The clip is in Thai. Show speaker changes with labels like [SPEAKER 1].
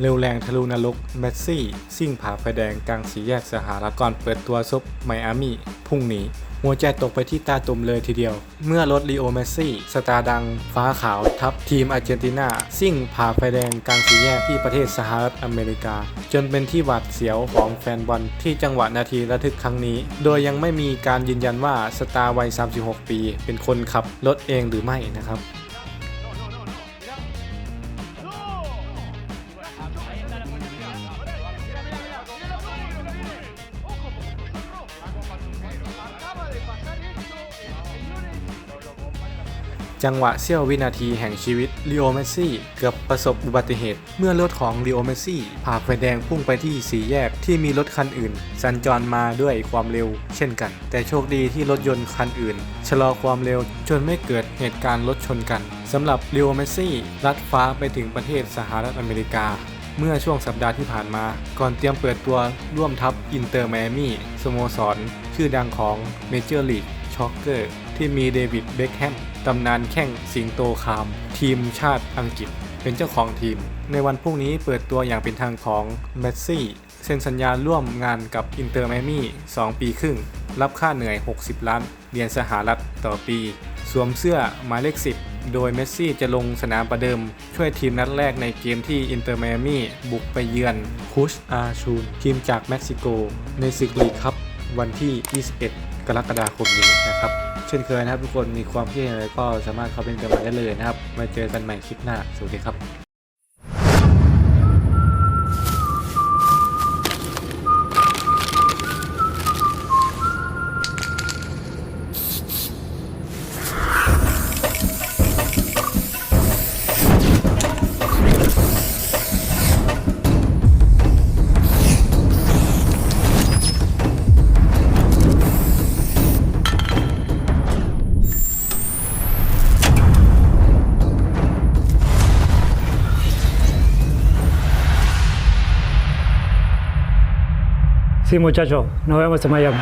[SPEAKER 1] เร็วแรงทะลุนรกเมสซี่ ซิ่งผ่าไฟแดงกลางสีแยกสหรัฐก่อนเปิดตัวซบไมอามี่พรุ่งนี้หัวใจตกไปที่ตาตุ่มเลยทีเดียว เมื่อรถลีโอเมสซี่ สตาร์ดัง ฟ้าขาวทัพทีมอาร์เจนตินา ซิ่งผ่าไฟแดงกลางสีแยกที่ประเทศสหรัฐอเมริกา จนเป็นที่หวาดเสียวของแฟนบอลที่จังหวะนาทีระทึกครั้งนี้ โดยยังไม่มีการยืนยันว่าสตาร์วัย 36 ปี เป็นคนขับรถเองหรือไม่นะครับ จังหวะเสี้ยววินาทีแห่งชีวิตลีโอเมสซี่เกือบประสบอุบัติเหตุ เมื่อรถของลีโอเมสซี่ผ่าไฟแดงพุ่งไปที่สีแยกที่มีรถคันอื่น สัญจรมาด้วยความเร็ว เช่นกัน แต่โชคดีที่รถยนต์คันอื่น ชะลอความเร็วจนไม่เกิดเหตุการณ์รถชนกันสำหรับลีโอเมสซี่ลัดฟ้าไปถึงประเทศสหรัฐอเมริกาเมื่อช่วงสัปดาห์ที่ผ่านมา ก่อนเตรียมเปิดตัวร่วมทัพอินเตอร์ไมอามี่สโมสร ชื่อดังของเมเจอร์ลีกช็อกเกอร์ที่มีเดวิดเบคแฮม ตำนานแข่งสิงโตคาม ทีมชาติอังกฤษ เป็นเจ้าของทีม ในวันพรุ่งนี้เปิดตัวอย่างเป็นทางของเมสซี่เซ็นสัญญาร่วมงานกับอินเตอร์ไมมี่ 2 ปีครึ่ง รับค่าเหนื่อย 60 ล้านเหรียญสหรัฐต่อปี สวมเสื้อหมายเลข 10 โดยเมสซี่จะลงสนามประเดิม ช่วยทีมนัดแรกในเกมที่อินเตอร์ไมอามี่บุกไปเยือนคุชอาชูนทีมจากเม็กซิโก ในศึกลีกครับวันที่ 21 กรกฎาคมนี้นะครับ เช่นเคยนะครับทุกคนมีความคิดเห็นอะไรก็สามารถคอมเมนต์กันมาได้เลยนะครับ มาเจอกันใหม่คลิปหน้า สวัสดีครับ
[SPEAKER 2] Sí, muchachos, nos vemos en Miami.